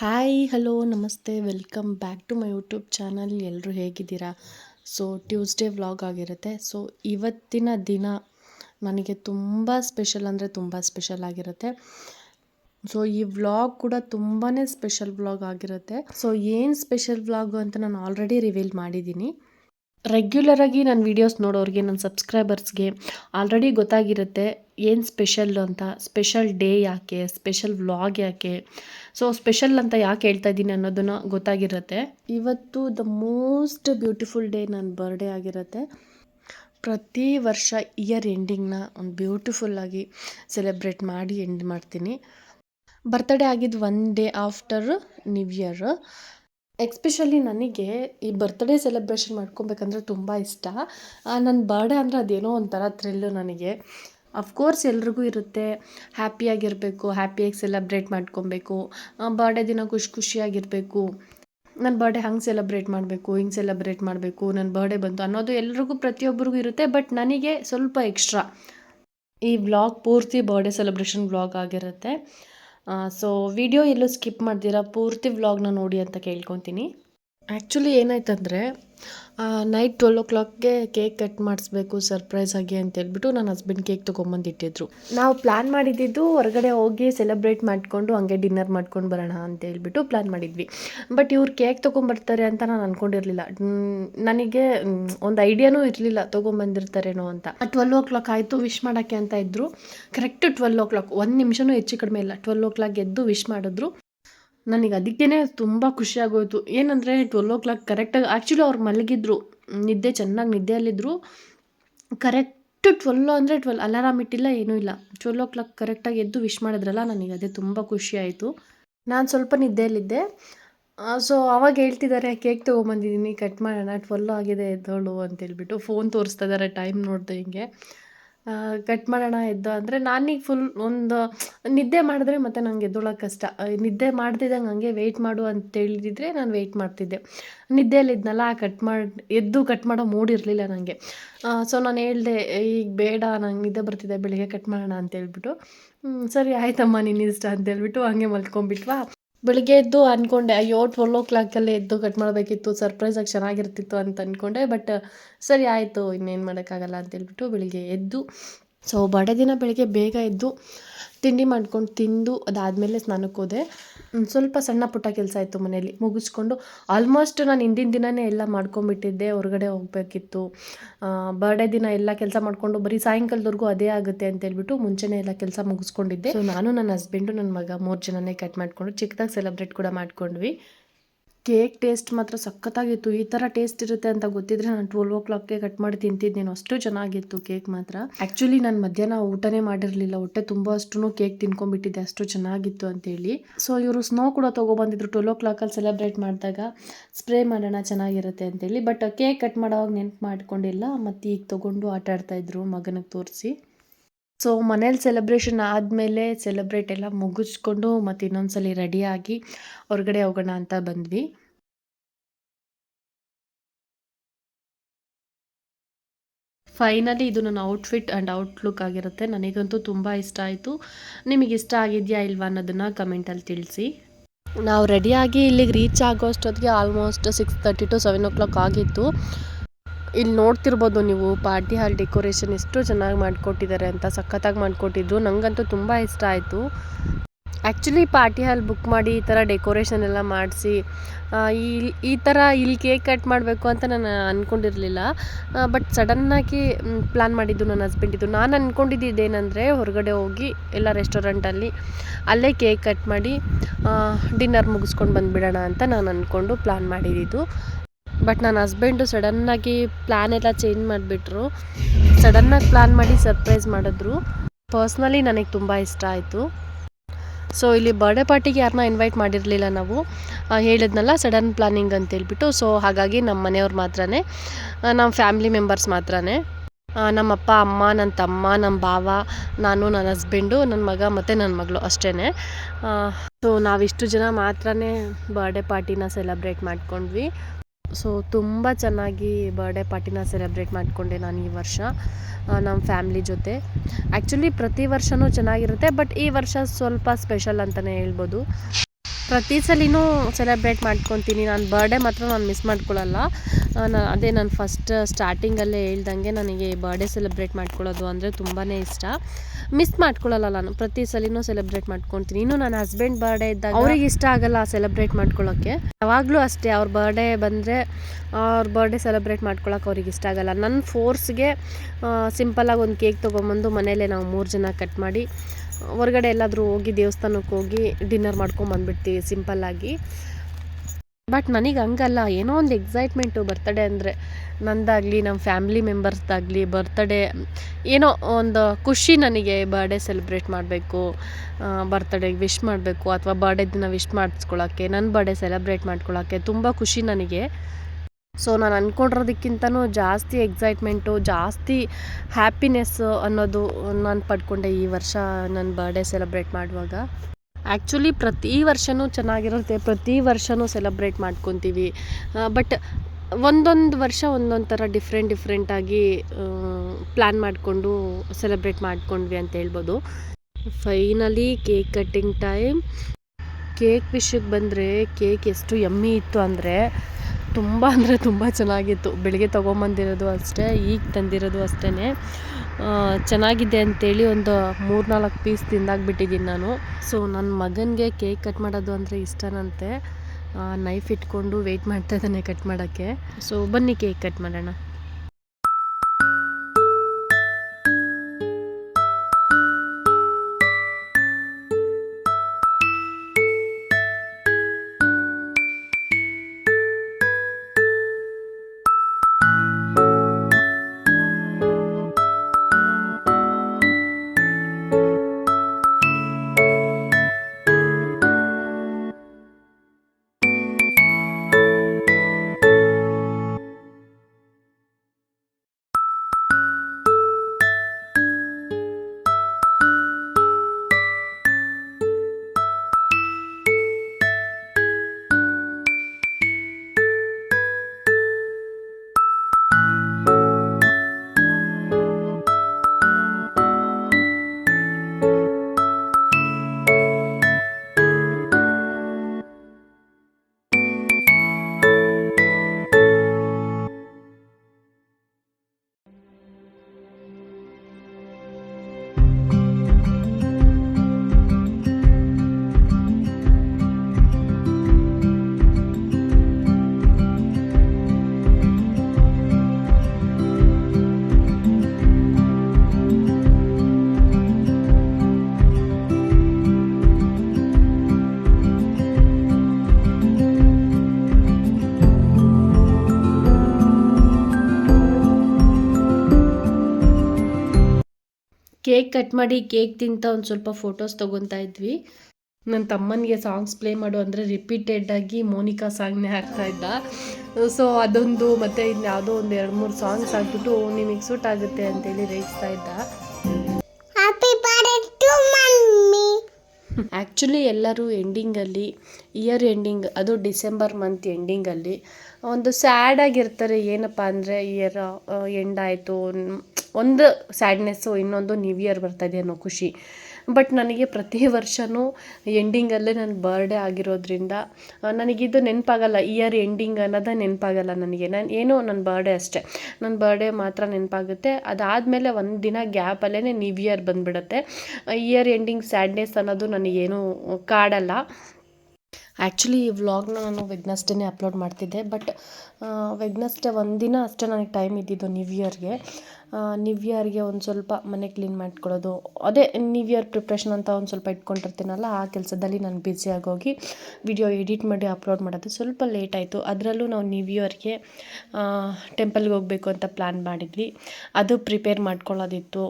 Hi hello ನಮಸ್ತೆ. Welcome back to my YouTube channel ಎಲ್ಲರೂ ಹೇಗಿದ್ದೀರಾ? ಸೊ ಟ್ಯೂಸ್ಡೇ ವ್ಲಾಗ್ ಆಗಿರುತ್ತೆ. ಸೊ ಇವತ್ತಿನ ದಿನ ನನಗೆ ತುಂಬ ಸ್ಪೆಷಲ್ ಅಂದರೆ ತುಂಬ ಸ್ಪೆಷಲ್ ಆಗಿರುತ್ತೆ. ಸೊ ಈ ವ್ಲಾಗ್ ಕೂಡ ತುಂಬಾ ಸ್ಪೆಷಲ್ ವ್ಲಾಗ್ ಆಗಿರುತ್ತೆ. ಸೊ ಏನು ಸ್ಪೆಷಲ್ ವ್ಲಾಗು ಅಂತ ನಾನು ಆಲ್ರೆಡಿ ರಿವೀಲ್ ಮಾಡಿದ್ದೀನಿ. ರೆಗ್ಯುಲರಾಗಿ ನನ್ನ ವೀಡಿಯೋಸ್ ನೋಡೋರಿಗೆ ನನ್ನ ಸಬ್ಸ್ಕ್ರೈಬರ್ಸ್ಗೆ ಆಲ್ರೆಡಿ ಗೊತ್ತಾಗಿರುತ್ತೆ ಏನು ಸ್ಪೆಷಲ್ ಅಂತ ಸ್ಪೆಷಲ್ ಡೇ ಯಾಕೆ ಸ್ಪೆಷಲ್ ವ್ಲಾಗ್ ಯಾಕೆ. ಸೊ ಸ್ಪೆಷಲ್ ಅಂತ ಯಾಕೆ ಹೇಳ್ತಾ ಇದ್ದೀನಿ ಅನ್ನೋದನ್ನು ಗೊತ್ತಾಗಿರುತ್ತೆ. ಇವತ್ತು ದ ಮೋಸ್ಟ್ ಬ್ಯೂಟಿಫುಲ್ ಡೇ ನನ್ನ ಬರ್ಡೇ ಆಗಿರುತ್ತೆ. ಪ್ರತಿ ವರ್ಷ ಇಯರ್ ಎಂಡಿಂಗ್ನ ಒಂದು ಬ್ಯೂಟಿಫುಲ್ಲಾಗಿ ಸೆಲೆಬ್ರೇಟ್ ಮಾಡಿ ಎಂಡ್ ಮಾಡ್ತೀನಿ. ಬರ್ತ್ಡೇ ಆಗಿದ್ದು one day after new year especially ನನಗೆ ಈ ಬರ್ತ್ಡೇ ಸೆಲೆಬ್ರೇಷನ್ ಮಾಡ್ಕೊಬೇಕಂದ್ರೆ ತುಂಬ ಇಷ್ಟ. ನನ್ನ ಬರ್ಡೇ ಅಂದರೆ ಅದೇನೋ ಒಂಥರ ಥ್ರಿಲ್ಲು ನನಗೆ. ಅಫ್ಕೋರ್ಸ್ ಎಲ್ರಿಗೂ ಇರುತ್ತೆ. ಹ್ಯಾಪಿಯಾಗಿರಬೇಕು ಹ್ಯಾಪಿಯಾಗಿ ಸೆಲೆಬ್ರೇಟ್ ಮಾಡ್ಕೊಬೇಕು. ಬರ್ಡೇ ದಿನ ಖುಷಿ ಖುಷಿಯಾಗಿರಬೇಕು. ನನ್ನ ಬರ್ಡೇ ಹಂಗೆ ಸೆಲೆಬ್ರೇಟ್ ಮಾಡಬೇಕು, ಹಿಂಗೆ ಸೆಲೆಬ್ರೇಟ್ ಮಾಡಬೇಕು ನನ್ನ ಬರ್ಡೇ ಬಂತು ಅನ್ನೋದು ಎಲ್ರಿಗೂ ಪ್ರತಿಯೊಬ್ಬರಿಗೂ ಇರುತ್ತೆ ಬಟ್ ನನಗೆ ಸ್ವಲ್ಪ ಎಕ್ಸ್ಟ್ರಾ ಈ ವ್ಲಾಗ್ ಪೂರ್ತಿ ಬರ್ಡೇ ಸೆಲೆಬ್ರೇಷನ್ ವ್ಲಾಗ್ ಆಗಿರುತ್ತೆ. ಸೊ ವಿಡಿಯೋ ಎಲ್ಲೂ ಸ್ಕಿಪ್ ಮಾಡ್ದಿರ ಪೂರ್ತಿ ವ್ಲಾಗ್ನ ನೋಡಿ ಅಂತ ಕೇಳ್ಕೊತೀನಿ. ಆ್ಯಕ್ಚುಲಿ ಏನಾಯ್ತಂದರೆ ನೈಟ್ ಟ್ವೆಲ್ ಓ ಕ್ಲಾಕ್ಗೆ ಕೇಕ್ ಕಟ್ ಮಾಡಿಸ್ಬೇಕು ಸರ್ಪ್ರೈಸ್ ಆಗಿ ಅಂತ ಹೇಳ್ಬಿಟ್ಟು ನನ್ನ ಹಸ್ಬೆಂಡ್ ಕೇಕ್ ತೊಗೊಂಬಂದಿಟ್ಟಿದ್ರು. ನಾವು ಪ್ಲ್ಯಾನ್ ಮಾಡಿದ್ದು ಹೊರಗಡೆ ಹೋಗಿ ಸೆಲೆಬ್ರೇಟ್ ಮಾಡಿಕೊಂಡು ಹಂಗೆ ಡಿನ್ನರ್ ಮಾಡ್ಕೊಂಡು ಬರೋಣ ಅಂತ ಹೇಳ್ಬಿಟ್ಟು ಪ್ಲ್ಯಾನ್ ಮಾಡಿದ್ವಿ. ಬಟ್ ಇವ್ರು ಕೇಕ್ ತೊಗೊಂಬರ್ತಾರೆ ಅಂತ ನಾನು ಅಂದ್ಕೊಂಡಿರಲಿಲ್ಲ ನನಗೆ ಒಂದು ಐಡಿಯಾನೂ ಇರಲಿಲ್ಲ ತೊಗೊಂಬಂದಿರ್ತಾರೇನೋ ಅಂತ. ಟ್ವೆಲ್ ಓ ಕ್ಲಾಕ್ ಆಯಿತು ವಿಶ್ ಮಾಡೋಕ್ಕೆ ಅಂತ ಇದ್ದರು ಕರೆಕ್ಟ್ ಟ್ವೆಲ್ ಓ ಕ್ಲಾಕ್ ಒಂದು ನಿಮಿಷನೂ ಹೆಚ್ಚು ಕಡಿಮೆ ಇಲ್ಲ. ಟ್ವೆಲ್ ಓ ಕ್ಲಾಕ್ ಎದ್ದು ವಿಶ್ ಮಾಡಿದ್ರು. ನನಗೆ ಅದಕ್ಕೇ ತುಂಬ ಖುಷಿ ಆಗೋಯ್ತು. ಏನಂದರೆ ಟ್ವೆಲ್ ಓ ಕ್ಲಾಕ್ ಕರೆಕ್ಟಾಗಿ ಆ್ಯಕ್ಚುಲಿ ಅವ್ರು ಮಲಗಿದ್ರು, ನಿದ್ದೆ ಚೆನ್ನಾಗಿ ನಿದ್ದೆಯಲ್ಲಿದ್ದರು ಕರೆಕ್ಟ್ ಟ್ವೆಲ್ಲು ಅಂದರೆ ಟ್ವೆಲ್ ಅಲಾರಾಮ್ ಇಟ್ಟಿಲ್ಲ, ಏನೂ ಇಲ್ಲ. ಟ್ವೆಲ್ ಓ ಕ್ಲಾಕ್ ಕರೆಕ್ಟಾಗಿ ಎದ್ದು ವಿಶ್ ಮಾಡಿದ್ರಲ್ಲ, ನನಗೆ ಅದೇ ತುಂಬ ಆಯಿತು. ನಾನು ಸ್ವಲ್ಪ ನಿದ್ದೆಯಲ್ಲಿದ್ದೆ. ಸೊ ಅವಾಗ ಹೇಳ್ತಿದ್ದಾರೆ ಕೇಕ್ ತೊಗೊಂಬಂದಿದ್ದೀನಿ ಕಟ್ ಮಾಡೋಣ ಟ್ವೆಲ್ ಆಗಿದೆ, ಎದ್ದೋಳು ಅಂತೇಳ್ಬಿಟ್ಟು ಫೋನ್ ತೋರಿಸ್ತಾ ಇದ್ದಾರೆ ಟೈಮ್ ನೋಡಿದೆ ಹಿಂಗೆ. ಕಟ್ ಮಾಡೋಣ ಎದ್ದು ಅಂದರೆ ನಾನೀಗ ಫುಲ್ ಒಂದು ನಿದ್ದೆ ಮಾಡಿದ್ರೆ ಮತ್ತು ನಂಗೆ ಎದ್ದೊಳಕ್ಕೆ ಕಷ್ಟ. ನಿದ್ದೆ ಮಾಡ್ತಿದ್ದಂಗೆ ಹಂಗೆ ವೆಯ್ಟ್ ಮಾಡು ಅಂತ ಹೇಳಿದ್ರೆ ನಾನು ವೆಯ್ಟ್ ಮಾಡ್ತಿದ್ದೆ. ನಿದ್ದೆಯಲ್ಲಿದ್ನಲ್ಲ ಕಟ್ ಮಾಡಿ, ಎದ್ದು ಕಟ್ ಮಾಡೋ ಮೂಡ್ ಇರಲಿಲ್ಲ ನನಗೆ ಸೊ ನಾನು ಹೇಳಿದೆ, ಈಗ ಬೇಡ, ನಂಗೆ ನಿದ್ದೆ ಬರ್ತಿದೆ, ಬೆಳಿಗ್ಗೆ ಕಟ್ ಮಾಡೋಣ ಅಂತ ಹೇಳ್ಬಿಟ್ಟು. ಸರಿ, ಆಯ್ತಮ್ಮ ನಿನ್ನ ಇಷ್ಟ ಅಂತ ಹೇಳ್ಬಿಟ್ಟು ಹಂಗೆ ಮಲ್ಕೊಂಡ್ಬಿಟ್ವಾ. ಬೆಳಿಗ್ಗೆ ಎದ್ದು ಅಂದ್ಕೊಂಡೆ ಅಯ್ಯೋ ಟ್ವೆಲ್ ಓ ಕ್ಲಾಕಲ್ಲೇ ಎದ್ದು ಕಟ್ ಮಾಡಬೇಕಿತ್ತು ಸರ್ಪ್ರೈಸಾಗಿ ಚೆನ್ನಾಗಿರ್ತಿತ್ತು ಅಂತ ಅಂದ್ಕೊಂಡೆ ಬಟ್ ಸರಿ, ಆಯಿತು, ಇನ್ನೇನು ಮಾಡೋಕ್ಕಾಗಲ್ಲ ಅಂತೇಳ್ಬಿಟ್ಟು ಬೆಳಿಗ್ಗೆ ಎದ್ದು ಸೊ ಬಡ ದಿನ ಬೆಳಿಗ್ಗೆ ಬೇಗ ಎದ್ದು ತಿಂಡಿ ಮಾಡ್ಕೊಂಡು ತಿಂದು ಅದಾದಮೇಲೆ ಸ್ನಾನಕ್ಕೆ ಹೋದೆ. ಸ್ವಲ್ಪ ಸಣ್ಣ ಪುಟ್ಟ ಕೆಲಸ ಇತ್ತು ಮನೇಲಿ ಮುಗಿಸ್ಕೊಂಡು ಆಲ್ಮೋಸ್ಟ್ ನಾನು ಹಿಂದಿನ ದಿನವೇ ಎಲ್ಲ ಮಾಡ್ಕೊಂಬಿಟ್ಟಿದ್ದೆ ಹೊರಗಡೆ ಹೋಗಬೇಕಿತ್ತು. ಬರ್ಡೇ ದಿನ ಎಲ್ಲ ಕೆಲಸ ಮಾಡಿಕೊಂಡು ಬರೀ ಸಾಯಂಕಾಲದವರೆಗೂ ಅದೇ ಆಗುತ್ತೆ ಅಂತ ಹೇಳ್ಬಿಟ್ಟು ಮುಂಚೆನೇ ಎಲ್ಲ ಕೆಲಸ ಮುಗಿಸ್ಕೊಂಡಿದ್ದೆ. ಸೊ ನಾನು ನನ್ನ ಹಸ್ಬೆಂಡು ನನ್ನ ಮಗ ಮೂರು ಜನನೇ ಕಟ್ ಮಾಡಿಕೊಂಡು ಚಿಕ್ಕದಾಗಿ ಸೆಲೆಬ್ರೇಟ್ ಕೂಡ ಮಾಡ್ಕೊಂಡ್ವಿ. ಕೇಕ್ ಟೇಸ್ಟ್ ಮಾತ್ರ ಸಖತ್ತಾಗಿತ್ತು. ಈ ಥರ ಟೇಸ್ಟ್ ಇರುತ್ತೆ ಅಂತ ಗೊತ್ತಿದ್ರೆ ನಾನು ಟ್ವೆಲ್ವ್ ಓ ಕ್ಲಾಕ್ಗೆ ಕಟ್ ಮಾಡಿ ತಿಂತಿದ್ದೇನು. ಅಷ್ಟು ಚೆನ್ನಾಗಿತ್ತು ಕೇಕ್ ಮಾತ್ರ. ಆ್ಯಕ್ಚುಲಿ ನಾನು ಮಧ್ಯಾಹ್ನ ಊಟನೇ ಮಾಡಿರಲಿಲ್ಲ. ಹೊಟ್ಟೆ ತುಂಬ ಅಷ್ಟು ಕೇಕ್ ತಿನ್ಕೊಂಡ್ಬಿಟ್ಟಿದ್ದೆ. ಅಷ್ಟು ಚೆನ್ನಾಗಿತ್ತು ಅಂತೇಳಿ. ಸೊ ಇವರು ಸ್ನೋ ಕೂಡ ತೊಗೊಬಂದಿದ್ರು. ಟ್ವೆಲ್ ಓ ಕ್ಲಾಕಲ್ಲಿ ಸೆಲೆಬ್ರೇಟ್ ಮಾಡಿದಾಗ ಸ್ಪ್ರೇ ಮಾಡೋಣ ಚೆನ್ನಾಗಿರುತ್ತೆ ಅಂತೇಳಿ. ಬಟ್ ಕೇಕ್ ಕಟ್ ಮಾಡೋವಾಗ ನೆನ್ಪು ಮಾಡ್ಕೊಂಡಿಲ್ಲ. ಮತ್ತು ಈಗ ತೊಗೊಂಡು ಆಟ ಆಡ್ತಾಯಿದ್ರು ಮಗನಿಗೆ ತೋರಿಸಿ. ಸೊ ಮನೇಲಿ ಸೆಲೆಬ್ರೇಷನ್ ಆದಮೇಲೆ ಸೆಲೆಬ್ರೇಟ್ ಎಲ್ಲ ಮುಗಿಸ್ಕೊಂಡು ಮತ್ತು ಇನ್ನೊಂದ್ಸಲಿ ರೆಡಿಯಾಗಿ ಹೊರಗಡೆ ಹೋಗೋಣ ಅಂತ ಬಂದ್ವಿ. ಫೈನಲಿ ಇದು ನನ್ನ ಔಟ್ಫಿಟ್ ಆ್ಯಂಡ್ ಔಟ್ಲುಕ್ ಆಗಿರುತ್ತೆ. ನನಗಂತೂ ತುಂಬ ಇಷ್ಟ ಆಯಿತು. ನಿಮಗೆ ಇಷ್ಟ ಆಗಿದೆಯಾ ಇಲ್ವಾ ಅನ್ನೋದನ್ನು ಕಮೆಂಟಲ್ಲಿ ತಿಳಿಸಿ. ನಾವು ರೆಡಿಯಾಗಿ ಇಲ್ಲಿಗೆ ರೀಚ್ ಆಗೋ ಅಷ್ಟೊತ್ತಿಗೆ almost six thirty to seven o'clock ಆಗಿತ್ತು. ಇಲ್ಲಿ ನೋಡ್ತಿರ್ಬೋದು ನೀವು ಪಾರ್ಟಿ ಹಾಲ್ ಡೆಕೋರೇಷನ್ ಎಷ್ಟು ಚೆನ್ನಾಗಿ ಮಾಡಿಕೊಟ್ಟಿದ್ದಾರೆ ಅಂತ ಸಖತ್ತಾಗಿ ಮಾಡಿಕೊಟ್ಟಿದ್ರು. ನನಗಂತೂ ತುಂಬ ಇಷ್ಟ ಆಯಿತು. ಆ್ಯಕ್ಚುಲಿ ಪಾರ್ಟಿ ಹಾಲ್ ಬುಕ್ ಮಾಡಿ ಈ ಥರ ಡೆಕೋರೇಷನ್ ಎಲ್ಲ ಮಾಡಿಸಿ ಈ ಈ ಥರ ಇಲ್ಲಿ ಕೇಕ್ ಕಟ್ ಮಾಡಬೇಕು ಅಂತ ನಾನು ಅಂದ್ಕೊಂಡಿರಲಿಲ್ಲ ಬಟ್ ಸಡನ್ನಾಗಿ ಪ್ಲ್ಯಾನ್ ಮಾಡಿದ್ದು ನನ್ನ ಹಸ್ಬೆಂಡಿದ್ದು ನಾನು ಅಂದ್ಕೊಂಡಿದ್ದು ಹೊರಗಡೆ ಹೋಗಿ ಎಲ್ಲ ರೆಸ್ಟೋರೆಂಟಲ್ಲಿ ಅಲ್ಲೇ ಕೇಕ್ ಕಟ್ ಮಾಡಿ ಡಿನ್ನರ್ ಮುಗಿಸ್ಕೊಂಡು ಬಂದುಬಿಡೋಣ ಅಂತ ನಾನು ಅಂದ್ಕೊಂಡು ಪ್ಲ್ಯಾನ್ ಮಾಡಿದ್ದು. ಬಟ್ ನನ್ನ ಹಸ್ಬೆಂಡು ಸಡನ್ನಾಗಿ ಪ್ಲ್ಯಾನ್ ಎಲ್ಲ ಚೇಂಜ್ ಮಾಡಿಬಿಟ್ರು. ಸಡನ್ನಾಗಿ ಪ್ಲ್ಯಾನ್ ಮಾಡಿ ಸರ್ಪ್ರೈಸ್ ಮಾಡಿದ್ರು. ಪರ್ಸ್ನಲಿ ನನಗೆ ತುಂಬ ಇಷ್ಟ ಆಯಿತು. ಸೊ ಇಲ್ಲಿ ಬರ್ಡೇ ಪಾರ್ಟಿಗೆ ಯಾರನ್ನ ಇನ್ವೈಟ್ ಮಾಡಿರಲಿಲ್ಲ ನಾವು. ಹೇಳಿದ್ನಲ್ಲ ಸಡನ್ ಪ್ಲಾನಿಂಗ್ ಅಂತೇಳ್ಬಿಟ್ಟು ಸೊ ಹಾಗಾಗಿ ನಮ್ಮ ಮನೆಯವ್ರು ಮಾತ್ರ ನಮ್ಮ ಫ್ಯಾಮಿಲಿ ಮೆಂಬರ್ಸ್ ಮಾತ್ರ ನಮ್ಮಪ್ಪ ಅಮ್ಮ ನನ್ನ ತಮ್ಮ ನಮ್ಮ ಭಾವ, ನಾನು, ನನ್ನ ಹಸ್ಬೆಂಡು ನನ್ನ ಮಗ ಮತ್ತು ನನ್ನ ಮಗಳು ಅಷ್ಟೇ ಸೊ ನಾವಿಷ್ಟು ಜನ ಮಾತ್ರ ಬರ್ಡೇ ಪಾರ್ಟಿನ ಸೆಲೆಬ್ರೇಟ್ ಮಾಡ್ಕೊಂಡ್ವಿ. ಸೊ ತುಂಬ ಚೆನ್ನಾಗಿ ಬರ್ಡೇ ಪಾರ್ಟಿನ ಸೆಲೆಬ್ರೇಟ್ ಮಾಡಿಕೊಂಡೆ ನಾನು ಈ ವರ್ಷ ನಮ್ಮ ಫ್ಯಾಮ್ಲಿ ಜೊತೆ. ಆ್ಯಕ್ಚುಲಿ ಪ್ರತಿ ವರ್ಷವೂ ಚೆನ್ನಾಗಿರುತ್ತೆ ಬಟ್ ಈ ವರ್ಷ ಸ್ವಲ್ಪ ಸ್ಪೆಷಲ್ ಅಂತಲೇ ಹೇಳ್ಬೋದು. ಪ್ರತಿ ಸಲಿನೂ ಸೆಲೆಬ್ರೇಟ್ ಮಾಡ್ಕೊತೀನಿ. ನಾನು ಬರ್ಡೇ ಮಾತ್ರ ನಾನು ಮಿಸ್ ಮಾಡ್ಕೊಳ್ಳಲ್ಲ ನಾನು ಅದೇ ನಾನು ಫಸ್ಟ್ ಸ್ಟಾರ್ಟಿಂಗಲ್ಲೇ ಹೇಳ್ದಂಗೆ ನನಗೆ ಬರ್ಡೇ ಸೆಲೆಬ್ರೇಟ್ ಮಾಡ್ಕೊಳ್ಳೋದು ಅಂದರೆ ತುಂಬಾ ಇಷ್ಟ. ಮಿಸ್ ಮಾಡ್ಕೊಳ್ಳಲ್ಲ ನಾನು. ಪ್ರತಿ ಸಲಿನೂ ಸೆಲೆಬ್ರೇಟ್ ಮಾಡ್ಕೊತೀನಿ. ಇನ್ನು ನನ್ನ ಹಸ್ಬೆಂಡ್ ಬರ್ಡೇ ಇದ್ದಾಗ ಅವ್ರಿಗೆ ಇಷ್ಟ ಆಗಲ್ಲ ಸೆಲೆಬ್ರೇಟ್ ಮಾಡ್ಕೊಳ್ಳೋಕ್ಕೆ ಯಾವಾಗಲೂ ಅಷ್ಟೇ ಅವ್ರ ಬರ್ಡೇ ಬಂದರೆ ಅವ್ರ ಬರ್ಡೇ ಸೆಲೆಬ್ರೇಟ್ ಮಾಡ್ಕೊಳಕ್ಕೆ ಅವ್ರಿಗೆ ಇಷ್ಟ ಆಗಲ್ಲ. ನನ್ನ ಫೋರ್ಸ್ಗೆ ಸಿಂಪಲಾಗಿ ಒಂದು ಕೇಕ್ ತೊಗೊಂಬಂದು ಮನೇಲೆ ನಾವು ಮೂರು ಜನ ಕಟ್ ಮಾಡಿ ಹೊರಗಡೆ ಎಲ್ಲಾದರೂ ಹೋಗಿ ದೇವಸ್ಥಾನಕ್ಕೆ ಹೋಗಿ ಡಿನ್ನರ್ ಮಾಡ್ಕೊಂಡು ಬಂದುಬಿಡ್ತೀವಿ ಸಿಂಪಲ್ಲಾಗಿ ಬಟ್ ನನಗೆ ಹಂಗಲ್ಲ, ಏನೋ ಒಂದು ಎಕ್ಸೈಟ್ಮೆಂಟು ಬರ್ತಡೇ ಅಂದರೆ. ನಂದಾಗಲಿ ನಮ್ಮ ಫ್ಯಾಮಿಲಿ ಮೆಂಬರ್ಸ್ದಾಗಲಿ ಬರ್ತಡೇ ಏನೋ ಒಂದು ಖುಷಿ ನನಗೆ ಬರ್ಡೇ ಸೆಲೆಬ್ರೇಟ್ ಮಾಡಬೇಕು ಬರ್ತಡೇಗೆ ವಿಶ್ ಮಾಡಬೇಕು, ಅಥವಾ ಬರ್ಡೇ ದಿನ ವಿಶ್ ಮಾಡಿಸ್ಕೊಳ್ಳೋಕ್ಕೆ ನನ್ನ ಬರ್ಡೇ ಸೆಲೆಬ್ರೇಟ್ ಮಾಡ್ಕೊಳ್ಳೋಕ್ಕೆ ತುಂಬ ಖುಷಿ ನನಗೆ. ಸೊ ನಾನು ಅಂದ್ಕೊಂಡಿರೋದಕ್ಕಿಂತನೂ ಜಾಸ್ತಿ ಎಕ್ಸೈಟ್ಮೆಂಟು ಜಾಸ್ತಿ ಹ್ಯಾಪಿನೆಸ್ಸು ಅನ್ನೋದು ನಾನು ಪಡ್ಕೊಂಡೆ ಈ ವರ್ಷ ನನ್ನ ಬರ್ಡೇ ಸೆಲೆಬ್ರೇಟ್ ಮಾಡುವಾಗ. ಆ್ಯಕ್ಚುಲಿ ಪ್ರತಿ ವರ್ಷವೂ ಚೆನ್ನಾಗಿರುತ್ತೆ, ಪ್ರತಿ ವರ್ಷವೂ ಸೆಲೆಬ್ರೇಟ್ ಮಾಡ್ಕೊತೀವಿ. ಬಟ್ ಒಂದೊಂದು ವರ್ಷ ಒಂದೊಂದು ಥರ ಡಿಫ್ರೆಂಟ್ ಡಿಫ್ರೆಂಟಾಗಿ ಪ್ಲ್ಯಾನ್ ಮಾಡಿಕೊಂಡು ಸೆಲೆಬ್ರೇಟ್ ಮಾಡ್ಕೊಂಡ್ವಿ ಅಂತ ಹೇಳ್ಬೋದು. Finally cake cutting time cake ವಿಷಯಕ್ಕೆ ಬಂದರೆ ಕೇಕ್ ಎಷ್ಟು ಯಮ್ಮಿ ಇತ್ತು ಅಂದರೆ ತುಂಬ ಅಂದರೆ ತುಂಬ ಚೆನ್ನಾಗಿತ್ತು. ಬೆಳಿಗ್ಗೆ ತೊಗೊಂಬಂದಿರೋದು ಅಷ್ಟೇ, ಈಗ ತಂದಿರೋದು ಅಷ್ಟೇ ಚೆನ್ನಾಗಿದೆ ಅಂತೇಳಿ ಒಂದು ಮೂರು ನಾಲ್ಕು ಪೀಸ್ ತಿಂದಾಗ್ಬಿಟ್ಟಿದ್ದೀನಿ ನಾನು. ಸೊ, ನನ್ನ ಮಗನಿಗೆ ಕೇಕ್ ಕಟ್ ಮಾಡೋದು ಅಂದರೆ ಇಷ್ಟನಂತೆ. ನೈಫ್ ಇಟ್ಕೊಂಡು ವೆಯ್ಟ್ ಮಾಡ್ತಾ ಇದ್ದಾನೆ ಕಟ್ ಮಾಡೋಕ್ಕೆ. ಸೊ ಬನ್ನಿ ಕೇಕ್ ಕಟ್ ಮಾಡೋಣ. ಕೇಕ್ ಕಟ್ ಮಾಡಿ ಕೇಕ್ ತಿಂತ ಒಂದು ಸ್ವಲ್ಪ ಫೋಟೋಸ್ ತೊಗೊತಾ ಇದ್ವಿ. ನನ್ನ ತಮ್ಮನಿಗೆ ಸಾಂಗ್ಸ್ ಪ್ಲೇ ಮಾಡು ಅಂದರೆ ರಿಪೀಟೆಡ್ ಆಗಿ ಮೋನಿಕಾ ಸಾಂಗ್ನೇ ಹಾಕ್ತಾ ಇದ್ದ. ಸೊ ಅದೊಂದು ಮತ್ತು ಇನ್ನು ಯಾವುದೋ ಒಂದು ಎರಡು ಮೂರು ಸಾಂಗ್ಸ್ ಹಾಕ್ಬಿಟ್ಟು ನಿಮಗೆ ಸೂಟ್ ಆಗುತ್ತೆ ಅಂತೇಳಿ ರೇಗಿಸ್ತಾ ಇದ್ದ. ಆ್ಯಕ್ಚುಲಿ ಎಲ್ಲರೂ ಎಂಡಿಂಗಲ್ಲಿ ಇಯರ್ ಎಂಡಿಂಗ್ ಅದು ಡಿಸೆಂಬರ್ ಮಂತ್ ಎಂಡಿಂಗಲ್ಲಿ ಒಂದು ಸ್ಯಾಡ್ ಆಗಿರ್ತಾರೆ. ಏನಪ್ಪ ಅಂದರೆ ಇಯರ್ ಎಂಡ್ ಆಯಿತು. ಒಂದು ಸ್ಯಾಡ್ನೆಸ್ಸು ಇನ್ನೊಂದು ನ್ಯೂ ಇಯರ್ ಬರ್ತಾಯಿದೆ ಅನ್ನೋ ಖುಷಿ. ಬಟ್ ನನಗೆ ಪ್ರತಿ ವರ್ಷವೂ ಎಂಡಿಂಗಲ್ಲೇ ನನ್ನ ಬರ್ಡೇ ಆಗಿರೋದ್ರಿಂದ ನನಗಿದು ನೆನಪಾಗಲ್ಲ ಇಯರ್ ಎಂಡಿಂಗ್ ಅನ್ನೋದೇ ನೆನಪಾಗಲ್ಲ ನನಗೆ. ನಾನು ಏನೋ ನನ್ನ ಬರ್ಡೇ ಅಷ್ಟೇ. ನನ್ನ ಬರ್ಡೇ ಮಾತ್ರ ನೆನಪಾಗುತ್ತೆ. ಅದಾದಮೇಲೆ ಒಂದು ದಿನ ಗ್ಯಾಪಲ್ಲೇ ನ್ಯೂ ಇಯರ್ ಬಂದುಬಿಡುತ್ತೆ. ಇಯರ್ ಎಂಡಿಂಗ್ ಸ್ಯಾಡ್ನೆಸ್ ಅನ್ನೋದು ನನಗೇನು ಕಾಡಲ್ಲ. ಆ್ಯಕ್ಚುಲಿ ಈ ವ್ಲಾಗ್ನ ನಾನು ವೆಗ್ನಸ್ಡೇನೇ ಅಪ್ಲೋಡ್ ಮಾಡ್ತಿದ್ದೆ ಬಟ್ ವೆಗ್ನಸ್ಡೇ ಒಂದಿನ ಅಷ್ಟೇ ನನಗೆ ಟೈಮ್ ಇದ್ದಿದ್ದು ನ್ಯೂ ಇಯರ್ಗೆ ನ್ಯೂ ಇಯರ್ಗೆ ಒಂದು ಸ್ವಲ್ಪ ಮನೆ ಕ್ಲೀನ್ ಮಾಡ್ಕೊಳ್ಳೋದು, ಅದೇ ನ್ಯೂ ಇಯರ್ ಪ್ರಿಪ್ರೇಷನ್ ಅಂತ ಒಂದು ಸ್ವಲ್ಪ ಇಟ್ಕೊಂಡಿರ್ತೀನಲ್ಲ, ಆ ಕೆಲಸದಲ್ಲಿ ನಾನು ಬ್ಯುಸಿಯಾಗೋಗಿ ವಿಡಿಯೋ ಎಡಿಟ್ ಮಾಡಿ ಅಪ್ಲೋಡ್ ಮಾಡೋದು ಸ್ವಲ್ಪ ಲೇಟ್ ಆಯಿತು. ಅದರಲ್ಲೂ ನಾವು ನ್ಯೂ ಇಯರ್ಗೆ ಟೆಂಪಲ್ಗೆ ಹೋಗಬೇಕು ಅಂತ ಪ್ಲ್ಯಾನ್ ಮಾಡಿದ್ವಿ. ಅದು ಪ್ರಿಪೇರ್ ಮಾಡ್ಕೊಳ್ಳೋದಿತ್ತು.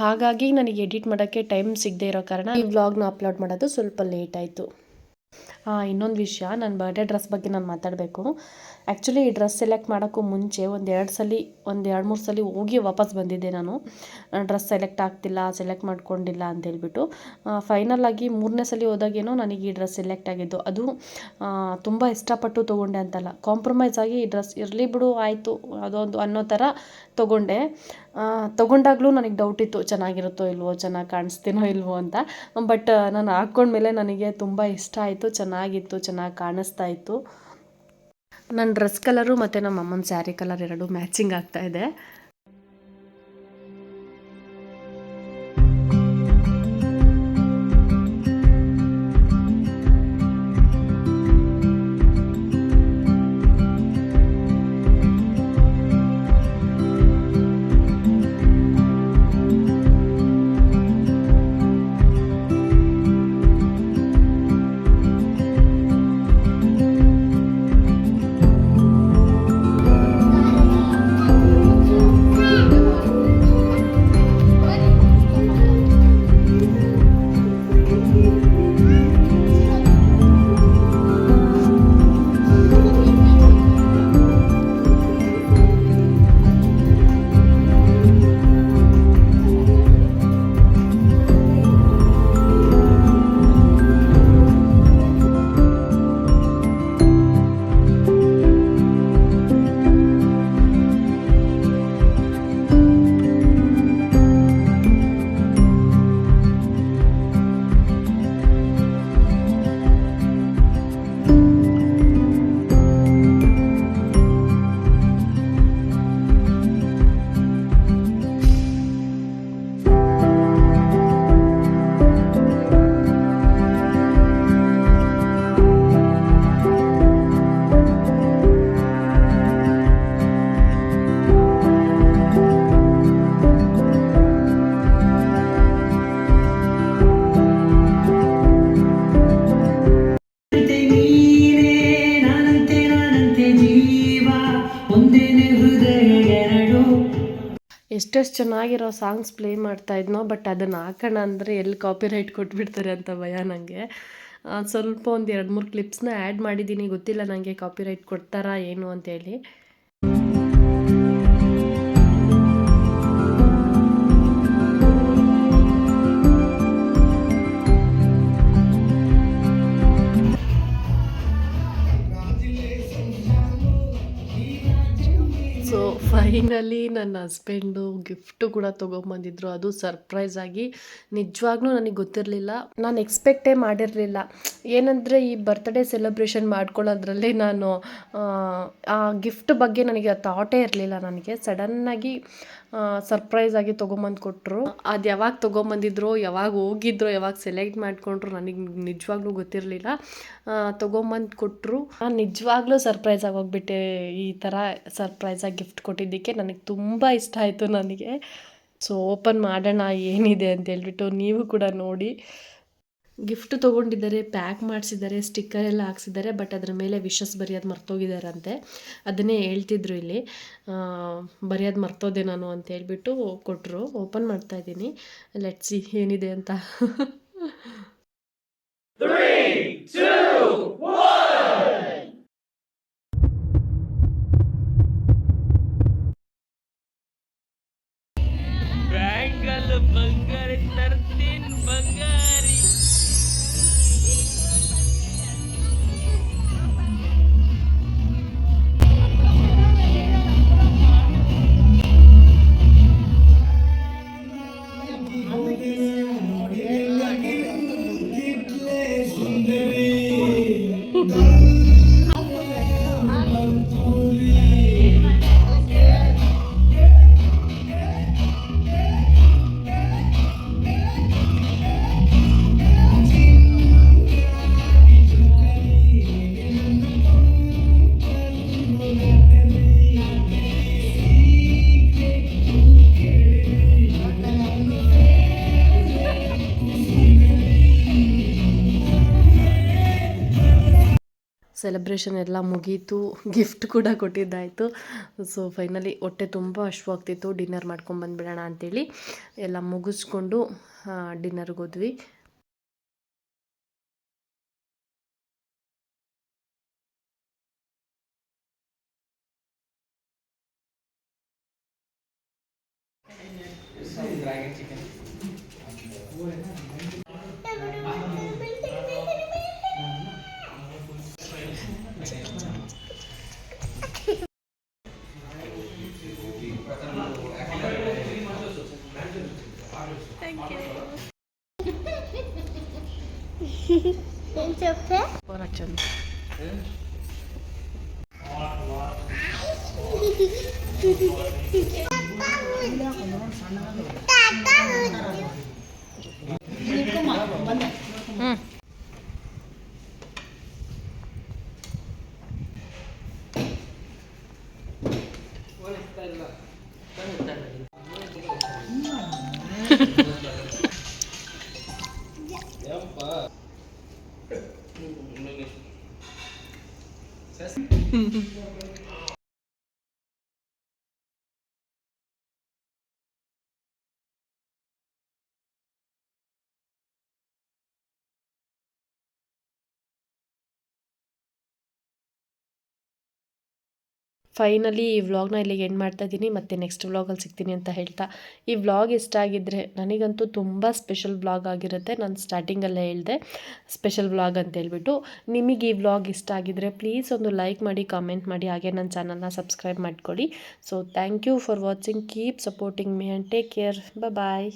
ಹಾಗಾಗಿ ನನಗೆ ಎಡಿಟ್ ಮಾಡೋಕ್ಕೆ ಟೈಮ್ ಸಿಗದೆ ಇರೋ ಕಾರಣ ಈ ವ್ಲಾಗ್ನ ಅಪ್ಲೋಡ್ ಮಾಡೋದು ಸ್ವಲ್ಪ ಲೇಟ್ ಆಯಿತು. ಇನ್ನೊಂದು ವಿಷಯ ನನ್ನ ಬರ್ಡೇ ಡ್ರೆಸ್ ಬಗ್ಗೆ ನಾನು ಮಾತಾಡಬೇಕು. ಆ್ಯಕ್ಚುಲಿ ಈ ಡ್ರೆಸ್ ಸೆಲೆಕ್ಟ್ ಮಾಡೋಕ್ಕೂ ಮುಂಚೆ ಒಂದು ಎರಡು ಸಲ, ಒಂದು ಎರಡು ಮೂರು ಸಲ ಹೋಗಿ ವಾಪಸ್ ಬಂದಿದ್ದೆ ನಾನು. ಡ್ರೆಸ್ ಸೆಲೆಕ್ಟ್ ಆಗ್ತಿಲ್ಲ ಸೆಲೆಕ್ಟ್ ಮಾಡ್ಕೊಂಡಿಲ್ಲ ಅಂತ ಹೇಳ್ಬಿಟ್ಟು. ಫೈನಲ್ ಆಗಿ ಮೂರನೇ ಸಲ ಹೋದಾಗೇನೋ ನನಗೆ ಈ ಡ್ರೆಸ್ ಸೆಲೆಕ್ಟ್ ಆಗಿದ್ದು. ಅದು ತುಂಬ ಇಷ್ಟಪಟ್ಟು ತೊಗೊಂಡೆ ಅಂತಲ್ಲ. ಕಾಂಪ್ರಮೈಸ್ ಆಗಿ ಈ ಡ್ರೆಸ್ ಇರಲಿ ಬಿಡು, ಆಯಿತು, ಅದೊಂದು ಅನ್ನೋ ಥರ ತೊಗೊಂಡೆ. ತೊಗೊಂಡಾಗಲೂ ನನಗೆ ಡೌಟ್ ಇತ್ತು, ಚೆನ್ನಾಗಿರುತ್ತೋ ಇಲ್ವೋ, ಚೆನ್ನಾಗಿ ಕಾಣಿಸ್ತೀನೋ ಇಲ್ವೋ ಅಂತ. ಬಟ್ ನಾನು ಹಾಕ್ಕೊಂಡ್ಮೇಲೆ ನನಗೆ ತುಂಬ ಇಷ್ಟ ಆಯಿತು, ಚೆನ್ನಾಗಿತ್ತು, ಚೆನ್ನಾಗಿ ಕಾಣಿಸ್ತಾ ಇತ್ತು. ನನ್ನ ಡ್ರೆಸ್ ಕಲರು ಮತ್ತು ನಮ್ಮ ಅಮ್ಮನ ಸ್ಯಾರಿ ಕಲರ್ ಎರಡು ಮ್ಯಾಚಿಂಗ್ ಆಗ್ತಾ ಎಷ್ಟೆಷ್ಟು ಚೆನ್ನಾಗಿರೋ ಸಾಂಗ್ಸ್ ಪ್ಲೇ ಮಾಡ್ತಾ ಇದ್ನೋ ಬಟ್ ಅದನ್ನು ಹಾಕೋಣ ಅಂದರೆ ಎಲ್ಲಿ ಕಾಪಿರೈಟ್ ಕೊಟ್ಬಿಡ್ತಾರೆ ಅಂತ ಭಯ ನನಗೆ ಸ್ವಲ್ಪ ಒಂದು ಎರಡು ಮೂರು ಕ್ಲಿಪ್ಸ್ನ ಆ್ಯಡ್ ಮಾಡಿದ್ದೀನಿ ಗೊತ್ತಿಲ್ಲ ನನಗೆ ಕಾಪಿರೈಟ್ ಕೊಡ್ತಾರಾ ಏನು ಅಂತೇಳಿ ಫೈನಲಿ ನನ್ನ ಹಸ್ಬೆಂಡು ಗಿಫ್ಟು ಕೂಡ ತೊಗೊಂಬಂದಿದ್ರು. ಅದು ಸರ್ಪ್ರೈಸ್ ಆಗಿ ನಿಜವಾಗ್ಲೂ ನನಗೆ ಗೊತ್ತಿರಲಿಲ್ಲ. ನಾನು ಎಕ್ಸ್ಪೆಕ್ಟೇ ಮಾಡಿರಲಿಲ್ಲ. ಏನಂದರೆ ಈ ಬರ್ತ್ಡೇ ಸೆಲೆಬ್ರೇಷನ್ ಮಾಡ್ಕೊಳ್ಳೋದ್ರಲ್ಲಿ ನಾನು ಆ, ಆ ಗಿಫ್ಟ್ ಬಗ್ಗೆ ನನಗೆ ಥಾಟೇ ಇರಲಿಲ್ಲ ನನಗೆ. ಸಡನ್ನಾಗಿ ಸರ್ಪ್ರೈಸ್ ಆಗಿ ತೊಗೊಂಬಂದು ಕೊಟ್ಟರು ಅದು ಯಾವಾಗ ತೊಗೊಂಬಂದಿದ್ರು ಯಾವಾಗ ಹೋಗಿದ್ರು ಯಾವಾಗ ಸೆಲೆಕ್ಟ್ ಮಾಡಿಕೊಂಡ್ರು ನನಗೆ ನಿಜವಾಗ್ಲೂ ಗೊತ್ತಿರಲಿಲ್ಲ. ತೊಗೊಂಬಂದು ಕೊಟ್ಟರು ನಾನು ನಿಜವಾಗ್ಲೂ ಸರ್ಪ್ರೈಸ್ ಆಗೋಗ್ಬಿಟ್ಟೆ. ಈ ಥರ ಸರ್ಪ್ರೈಸಾಗಿ ಗಿಫ್ಟ್ ನನಗೆ ತುಂಬ ಇಷ್ಟ ಆಯಿತು ನನಗೆ. ಸೊ ಓಪನ್ ಮಾಡೋಣ, ಏನಿದೆ ಅಂತ ಹೇಳ್ಬಿಟ್ಟು ನೀವು ಕೂಡ ನೋಡಿ. ಗಿಫ್ಟ್ ತೊಗೊಂಡಿದ್ದಾರೆ ಪ್ಯಾಕ್ ಮಾಡಿಸಿದ್ದಾರೆ ಸ್ಟಿಕ್ಕರ್ ಎಲ್ಲ ಹಾಕ್ಸಿದ್ದಾರೆ ಬಟ್ ಅದ್ರ ಮೇಲೆ ವಿಶಸ್ ಬರೆಯೋದು ಮರ್ತೋಗಿದ್ದಾರಂತೆ. ಅದನ್ನೇ ಹೇಳ್ತಿದ್ರು ಇಲ್ಲಿ. ಬರೆಯೋದು ಮರ್ತೋದೆ ನಾನು ಅಂತ ಹೇಳ್ಬಿಟ್ಟು ಕೊಟ್ಟರು ಓಪನ್ ಮಾಡ್ತಾ ಇದ್ದೀನಿ. ಲೆಟ್ಸಿ ಏನಿದೆ ಅಂತ. ಸೆಲೆಬ್ರೇಷನ್ ಎಲ್ಲ ಮುಗೀತು ಗಿಫ್ಟ್ ಕೂಡ ಕೊಟ್ಟಿದ್ದಾಯಿತು. ಸೊ ಫೈನಲಿ ಹೊಟ್ಟೆ ತುಂಬ ಹಶ್ವಾಗ್ತಿತ್ತು ಡಿನ್ನರ್ ಮಾಡ್ಕೊಂಡು ಬಂದುಬಿಡೋಣ ಅಂಥೇಳಿ ಎಲ್ಲ ಮುಗಿಸ್ಕೊಂಡು ಡಿನ್ನರ್ಗೆ ಹೋದ್ವಿ. ಸೊಪ್ಪೆ ಫೋನ್ ಫೈನಲಿ ಈ ವ್ಲಾಗ್ನ ಇಲ್ಲಿಗೆ ಎಂಡ್ ಮಾಡ್ತಾ ಇದ್ದೀನಿ. ಮತ್ತು ನೆಕ್ಸ್ಟ್ ವ್ಲಾಗಲ್ಲಿ ಸಿಗ್ತೀನಿ ಅಂತ ಹೇಳ್ತಾ. ಈ ವ್ಲಾಗ್ ಇಷ್ಟ ಆಗಿದ್ದರೆ ನನಗಂತೂ ತುಂಬ ಸ್ಪೆಷಲ್ ವ್ಲಾಗ್ ಆಗಿರುತ್ತೆ. ನಾನು ಸ್ಟಾರ್ಟಿಂಗಲ್ಲೇ ಹೇಳಿದೆ. ಸ್ಪೆಷಲ್ ವ್ಲಾಗ್ ಅಂತ ಹೇಳ್ಬಿಟ್ಟು. ನಿಮಗೆ ಈ ವ್ಲಾಗ್ ಇಷ್ಟ ಆಗಿದ್ದರೆ ಪ್ಲೀಸ್ ಒಂದು ಲೈಕ್ ಮಾಡಿ ಕಾಮೆಂಟ್ ಮಾಡಿ. ಹಾಗೆ ನನ್ನ ಚಾನಲ್ನ ಸಬ್ಸ್ಕ್ರೈಬ್ ಮಾಡ್ಕೊಳ್ಳಿ. So thank you for watching keep supporting me and take care bye